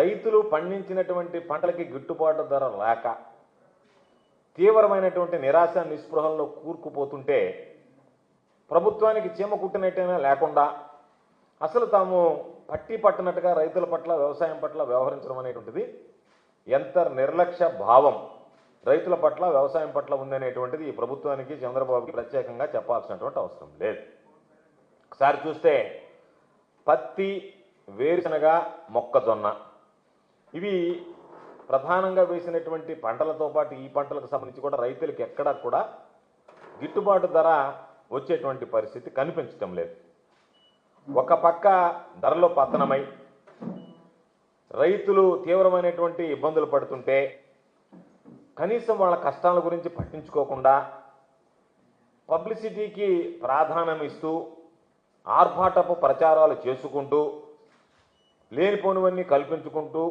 రైతులు పండించినటువంటి పంటలకి గిట్టుబాటు ధర లేక తీవ్రమైనటువంటి నిరాశ నిస్పృహల్లో కూరుకుపోతుంటే ప్రభుత్వానికి చీమ కుట్టినట్టైనా లేకుండా అసలు తాము పట్టి పట్టినట్టుగా రైతుల పట్ల వ్యవసాయం పట్ల వ్యవహరించడం అనేటువంటిది ఎంత నిర్లక్ష్య భావం. రైతుల పట్ల వ్యవసాయం పట్ల ఉందనేటువంటిది ఈ ప్రభుత్వానికి చంద్రబాబుకి ప్రత్యేకంగా చెప్పాల్సినటువంటి అవసరం లేదు. ఒకసారి చూస్తే పత్తి వేరుశనగ మొక్కజొన్న ఇవి ప్రధానంగా వేసినటువంటి పంటలతో పాటు ఈ పంటలకు సంబంధించి కూడా రైతులకు ఎక్కడా కూడా గిట్టుబాటు ధర వచ్చేటువంటి పరిస్థితి కనిపించటం లేదు. ఒక పక్క ధరలో పతనమై రైతులు తీవ్రమైనటువంటి ఇబ్బందులు పడుతుంటే కనీసం వాళ్ళ కష్టాల గురించి పట్టించుకోకుండా పబ్లిసిటీకి ప్రాధాన్యం ఇస్తూ ఆర్భాటపు ప్రచారాలు చేసుకుంటూ లేనిపోనివన్నీ కల్పించుకుంటూ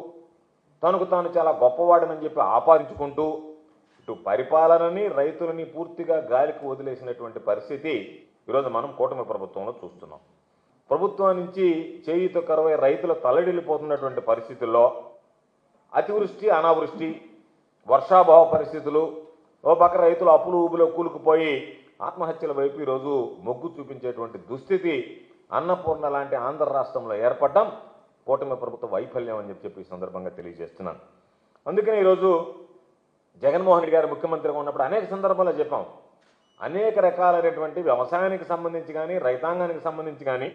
తనకు తాను చాలా గొప్పవాడనని చెప్పి ఆపాదించుకుంటూ ఇటు పరిపాలనని రైతులని పూర్తిగా గాలికి వదిలేసినటువంటి పరిస్థితి ఈరోజు మనం కూటమి ప్రభుత్వంలో చూస్తున్నాం. ప్రభుత్వం నుంచి చేయిత కరువై రైతులు తలడిల్లిపోతున్నటువంటి పరిస్థితుల్లో అతివృష్టి అనావృష్టి వర్షాభావ పరిస్థితులు ఓ పక్క రైతులు అప్పులు ఊబిలో కూలుకుపోయి ఆత్మహత్యల వైపు ఈరోజు మొగ్గు చూపించేటువంటి దుస్థితి అన్నపూర్ణ లాంటి ఆంధ్ర రాష్ట్రంలో ఏర్పడడం కూటమి ప్రభుత్వ వైఫల్యం అని చెప్పి చెప్పి ఈ సందర్భంగా తెలియజేస్తున్నాను. అందుకని ఈరోజు జగన్మోహన్ రెడ్డి గారు ముఖ్యమంత్రిగా ఉన్నప్పుడు అనేక సందర్భాల్లో చెప్పాం. అనేక రకాలైనటువంటి వ్యవసాయానికి సంబంధించి కానీ రైతాంగానికి సంబంధించి కానీ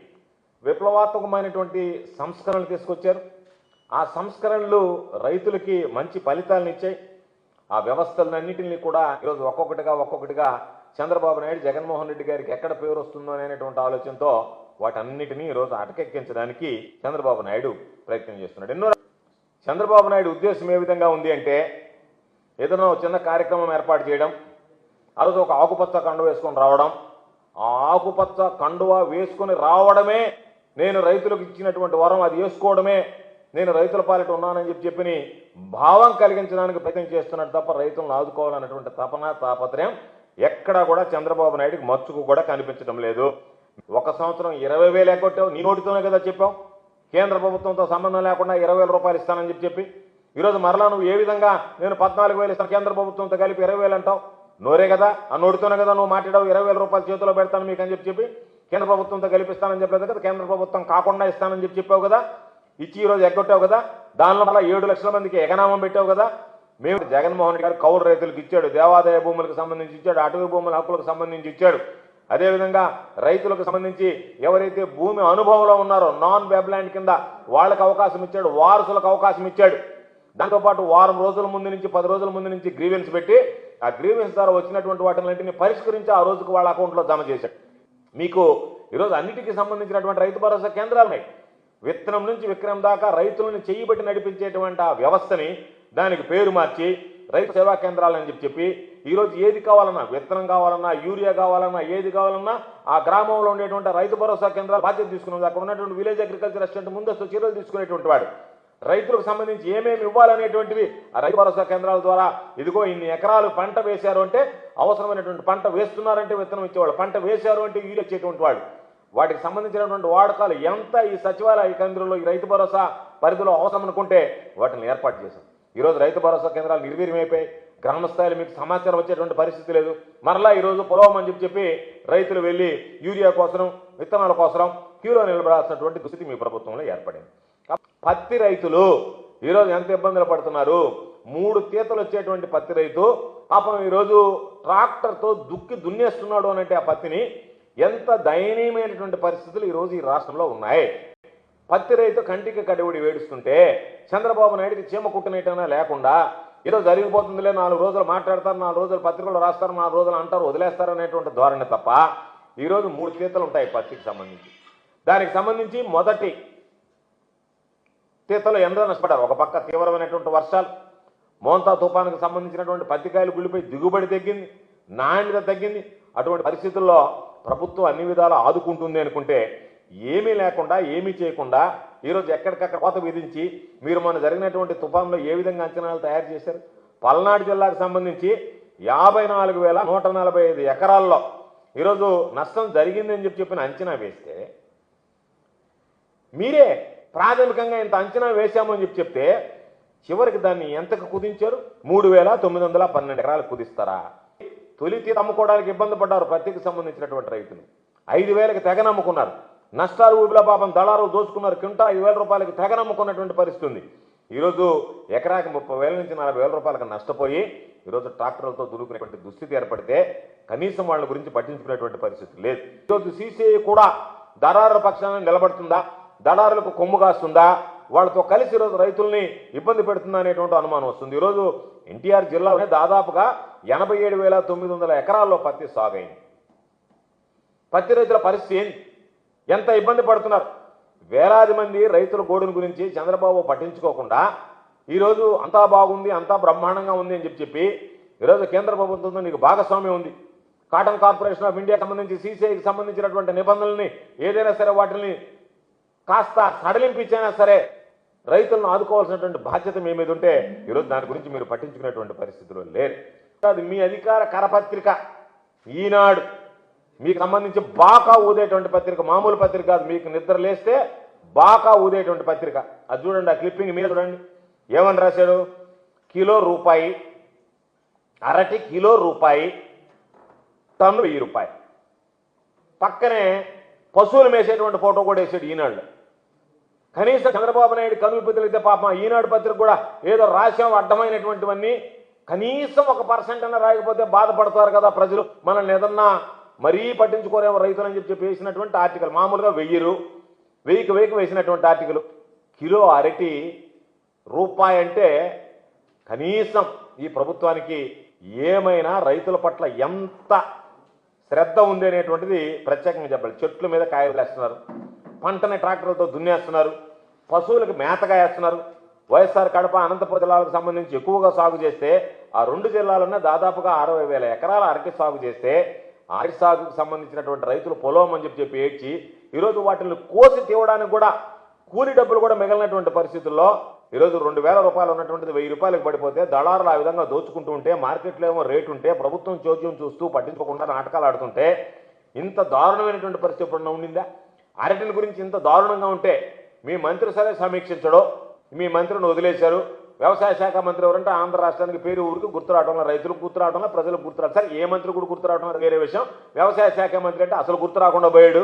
విప్లవాత్మకమైనటువంటి సంస్కరణలు తీసుకొచ్చారు. ఆ సంస్కరణలు రైతులకి మంచి ఫలితాలను ఇచ్చాయి. ఆ వ్యవస్థలన్నింటినీ కూడా ఈరోజు ఒక్కొక్కటిగా ఒక్కొక్కటిగా చంద్రబాబు నాయుడు జగన్మోహన్ రెడ్డి గారికి ఎక్కడ పేరు వస్తుందో అనేటువంటి ఆలోచనతో వాటన్నిటినీ ఈరోజు అటకెక్కించడానికి చంద్రబాబు నాయుడు ప్రయత్నం చేస్తున్నాడు. ఎన్నో చంద్రబాబు నాయుడు ఉద్దేశం ఏ విధంగా ఉంది అంటే ఏదైనా ఒక చిన్న కార్యక్రమం ఏర్పాటు చేయడం ఆ రోజు ఒక ఆకుపచ్చ కండువ వేసుకొని రావడం ఆ ఆకుపచ్చ కండువ వేసుకొని రావడమే నేను రైతులకు ఇచ్చినటువంటి వరం అది వేసుకోవడమే నేను రైతుల పాలిట ఉన్నానని చెప్పి చెప్పిని భావం కలిగించడానికి ప్రయత్నం చేస్తున్నాడు తప్ప రైతులను ఆదుకోవాలన్నటువంటి తపన తాపత్రయం ఎక్కడా కూడా చంద్రబాబు నాయుడికి మచ్చుకు కూడా కనిపించడం లేదు. ఒక సంవత్సరం ఇరవై వేలు ఎగ్గొట్టావు నీ నోటితోనే కదా చెప్పావు. కేంద్ర ప్రభుత్వంతో సంబంధం లేకుండా ఇరవై వేల రూపాయలు ఇస్తానని చెప్పి చెప్పి. ఈరోజు మరలా నువ్వు ఏ విధంగా నేను పద్నాలుగు వేలు ఇస్తాను కేంద్ర ప్రభుత్వంతో కలిపి ఇరవై వేలు అంటావు? నోరే కదా ఆ నోటితోనే కదా నువ్వు మాట్లాడావు ఇరవై వేల రూపాయలు చేతిలో పెడతాను మీకు అని చెప్పి చెప్పి. కేంద్ర ప్రభుత్వంతో కలిపిస్తానని చెప్పలేదు కదా కేంద్ర ప్రభుత్వం కాకుండా ఇస్తానని చెప్పి చెప్పావు కదా? ఇచ్చి ఈరోజు ఎగ్గొట్టావు కదా? దానిలో మళ్ళీ ఏడు లక్షల మందికి ఎగనామం పెట్టావు కదా? మేము జగన్మోహన్ రెడ్డి గారు కౌలు రైతులకు ఇచ్చాడు దేవాదాయ భూములకు సంబంధించి ఇచ్చాడు అటవీ భూముల హక్కులకు సంబంధించి ఇచ్చాడు. అదేవిధంగా రైతులకు సంబంధించి ఎవరైతే భూమి అనుభవంలో ఉన్నారో నాన్ వెబ్లాండ్ కింద వాళ్ళకి అవకాశం ఇచ్చాడు వారసులకు అవకాశం ఇచ్చాడు. దాంతోపాటు వారం రోజుల ముందు నుంచి పది రోజుల ముందు నుంచి గ్రీవెన్స్ పెట్టి ఆ గ్రీవెన్స్ ద్వారా వచ్చినటువంటి వాటిని పరిష్కరించి ఆ రోజుకు వాళ్ళ అకౌంట్లో జమ చేశాడు. మీకు ఈరోజు అన్నిటికీ సంబంధించినటువంటి రైతు భరోసా కేంద్రాలు ఉన్నాయి విత్తనం నుంచి విక్రయం దాకా రైతులను చేయబట్టి నడిపించేటువంటి ఆ వ్యవస్థని దానికి పేరు మార్చి రైతు సేవా కేంద్రాలు చెప్పి చెప్పి ఈరోజు ఏది కావాలన్నా విత్తనం కావాలన్నా యూరియా కావాలన్నా ఏది కావాలన్నా ఆ గ్రామంలో ఉండేటువంటి రైతు భరోసా కేంద్రాలు బాధ్యత తీసుకున్నది అక్కడ ఉన్నటువంటి విలేజ్ అగ్రికల్చర్ అసిస్టెంట్ ముందస్తు చర్యలు తీసుకునేటువంటి వాడు. రైతులకు సంబంధించి ఏమేమి ఇవ్వాలనేటువంటివి ఆ రైతు భరోసా కేంద్రాల ద్వారా ఇదిగో ఇన్ని ఎకరాలు పంట వేశారు అంటే అవసరమైనటువంటి పంట వేస్తున్నారంటే విత్తనం ఇచ్చేవాళ్ళు పంట వేశారు అంటే యూరియా ఇచ్చేటువంటి వాడు. వాటికి సంబంధించినటువంటి వాడకాలు ఎంత ఈ సచివాలయ కేంద్రంలో ఈ రైతు భరోసా పరిధిలో అవసరం అనుకుంటే వాటిని ఏర్పాటు చేశారు ఈరోజు రైతు భరోసా కేంద్రాలు నిర్వీర్యమైపోయి గ్రామ స్థాయిలో మీకు సమాచారం వచ్చేటువంటి పరిస్థితి లేదు. మరలా ఈరోజు పొలవమని చెప్పి చెప్పి రైతులు వెళ్ళి యూరియా కోసం విత్తనాల కోసం క్యూలో నిలబడాల్సినటువంటి దుస్థితి మీ ప్రభుత్వంలో ఏర్పడింది. పత్తి రైతులు ఈరోజు ఎంత ఇబ్బందులు పడుతున్నారు? మూడు తీతలు వచ్చేటువంటి పత్తి రైతు పాపం ఈరోజు ట్రాక్టర్తో దుక్కి దున్నేస్తున్నాడు అనంటే ఆ పత్తిని ఎంత దయనీయమైనటువంటి పరిస్థితులు ఈరోజు ఈ రాష్ట్రంలో ఉన్నాయి. పత్తి రైతు కంటికి కడివుడి వేడుస్తుంటే చంద్రబాబు నాయుడికి చీమ కుట్టినట్టైనా లేకుండా ఏదో జరిగిపోతుందిలే నాలుగు రోజులు మాట్లాడతారు నాలుగు రోజులు పత్రికలు రాస్తారు నాలుగు రోజులు అంటారు వదిలేస్తారు అనేటువంటి ధోరణి తప్ప ఈరోజు మూడు తీతలు ఉంటాయి పత్తికి సంబంధించి. దానికి సంబంధించి మొదటి తీతలు ఎందరో నష్టపడ్డారు. ఒక పక్క తీవ్రమైనటువంటి వర్షాలు మోంతా తుఫానికి సంబంధించినటువంటి పత్తికాయలు గుళ్ళిపోయి దిగుబడి తగ్గింది నాణ్యత తగ్గింది. అటువంటి పరిస్థితుల్లో ప్రభుత్వం అన్ని విధాలు ఆదుకుంటుంది అనుకుంటే ఏమీ లేకుండా ఏమీ చేయకుండా ఈరోజు ఎక్కడికక్కడ కోత విధించి మీరు మన జరిగినటువంటి తుఫాన్లో ఏ విధంగా అంచనాలు తయారు చేశారు? పల్నాడు జిల్లాకు సంబంధించి యాభై నాలుగు వేల నూట నలభై ఐదు ఎకరాల్లో ఈరోజు నష్టం జరిగిందని చెప్పి చెప్పిన అంచనా వేస్తే మీరే ప్రాథమికంగా ఇంత అంచనా వేశామని చెప్పి చెప్తే చివరికి దాన్ని ఎంతకు కుదించారు? మూడు వేల తొమ్మిది వందల పన్నెండు ఎకరాలు కుదిస్తారా? తొలి తీరు అమ్ముకోవడానికి ఇబ్బంది పడ్డారు పత్తికి సంబంధించినటువంటి రైతులు. ఐదు వేలకు తెగ నమ్ముకున్నారు. నష్టాలు ఊబిల పాపం దళారులు దోచుకున్నారు. కింటా ఐదు వేల రూపాయలకి తెగనమ్ముకున్నటువంటి పరిస్థితి ఉంది. ఈరోజు ఎకరాకి ముప్పై వేల నుంచి నలభై వేల రూపాయలకు నష్టపోయి ఈరోజు ట్రాక్టర్లతో దులుకునేటువంటి దుస్థితి ఏర్పడితే కనీసం వాళ్ళ గురించి పట్టించుకునేటువంటి పరిస్థితి లేదు. ఈరోజు సీసీఐ కూడా దళారుల పక్షాన నిలబడుతుందా? దళారులకు కొమ్ము కాస్తుందా? వాళ్ళతో కలిసి ఈరోజు రైతుల్ని ఇబ్బంది పెడుతుందా అనేటువంటి అనుమానం వస్తుంది. ఈరోజు ఎన్టీఆర్ జిల్లాలోనే దాదాపుగా ఎనభై ఏడు వేల తొమ్మిది వందల ఎకరాల్లో పత్తి సాగైంది. పత్తి రైతుల పరిస్థితి ఏంటి ఎంత ఇబ్బంది పడుతున్నారు? వేలాది మంది రైతుల గోడుని గురించి చంద్రబాబు పట్టించుకోకుండా ఈరోజు అంతా బాగుంది అంతా బ్రహ్మాండంగా ఉంది అని చెప్పి చెప్పి ఈరోజు కేంద్ర ప్రభుత్వంతో నీకు భాగస్వామ్యం ఉంది. కాటన్ కార్పొరేషన్ ఆఫ్ ఇండియాకి సంబంధించి సీసీఐకి సంబంధించినటువంటి నిబంధనల్ని ఏదైనా సరే వాటిని కాస్త సడలింపించైనా సరే రైతులను ఆదుకోవాల్సినటువంటి బాధ్యత మీ మీద ఉంటే ఈరోజు దాని గురించి మీరు పట్టించుకునేటువంటి పరిస్థితిలో లేరు. అది మీ అధికార కరపత్రిక. ఈనాడు మీకు సంబంధించి బాకా ఊదేటువంటి పత్రిక మామూలు పత్రిక కాదు. మీకు నిద్ర లేస్తే బాకా ఊదేటువంటి పత్రిక. అది చూడండి ఆ క్లిప్పింగ్ మీద చూడండి. ఏమని రాశాడు? కిలో రూపాయి అరటి కిలో రూపాయి టన్ను వెయ్యి రూపాయి. పక్కనే పశువులు మేసేటువంటి ఫోటో కూడా వేసాడు ఈనాడు. కనీసం చంద్రబాబు నాయుడు కనులు పెద్దలైతే పాపం ఈనాడు పత్రిక కూడా ఏదో రాశాం అడ్డమైనటువంటివన్నీ కనీసం ఒక పర్సెంట్ అన్న రాయకపోతే బాధపడతారు కదా ప్రజలు. మనల్ని ఏదన్నా మరీ పట్టించుకోరేమో రైతులు అని చెప్పి చెప్పి వేసినటువంటి ఆర్టికల్. మామూలుగా వెయ్యిరు వెయ్యికి వెయ్యికి వేసినటువంటి ఆర్టికల్. కిలో అరటి రూపాయి అంటే కనీసం ఈ ప్రభుత్వానికి ఏమైనా రైతుల పట్ల ఎంత శ్రద్ధ ఉంది అనేటువంటిది ప్రత్యేకంగా చెప్పాలి. చెట్ల మీద కాయలు వేస్తున్నారు. పంటని ట్రాక్టర్లతో దున్నేస్తున్నారు. పశువులకు మేతగా వేస్తున్నారు. వైఎస్ఆర్ కడప అనంతపురం జిల్లాలకు సంబంధించి ఎక్కువగా సాగు చేస్తే ఆ రెండు జిల్లాలోనే దాదాపుగా అరవై వేల ఎకరాల అరటి సాగు చేస్తే ఆరి సాగుకు సంబంధించినటువంటి రైతులు పొలం అని చెప్పి చెప్పి ఏడ్చి ఈరోజు వాటిని కోసి తీవడానికి కూడా కూలి డబ్బులు కూడా మిగిలినటువంటి పరిస్థితుల్లో ఈరోజు రెండు వేల రూపాయలు ఉన్నటువంటిది వెయ్యి రూపాయలకు పడిపోతే దళారులు ఆ విధంగా దోచుకుంటూ ఉంటే మార్కెట్లో ఏమో రేటు ఉంటే ప్రభుత్వం చోద్యం చూస్తూ పట్టించుకోకుండా నాటకాలు ఆడుతుంటే ఇంత దారుణమైనటువంటి పరిస్థితి ఎప్పుడన్నా ఉండిందా? అరటిని గురించి ఇంత దారుణంగా ఉంటే మీ మంత్రి సరే సమీక్షించడో మీ మంత్రిని వదిలేశారు వ్యవసాయ శాఖ మంత్రి ఎవరంటే ఆంధ్ర రాష్ట్రానికి పేరు ఊరికి గుర్తు రావడంలో రైతులకు గుర్తు రావడం ప్రజలకు గుర్తు రావడం సరే ఏ మంత్రి కూడా గుర్తు రావడం వేరే విషయం. వ్యవసాయ శాఖ మంత్రి అంటే అసలు గుర్తు రాకుండా పోయాడు.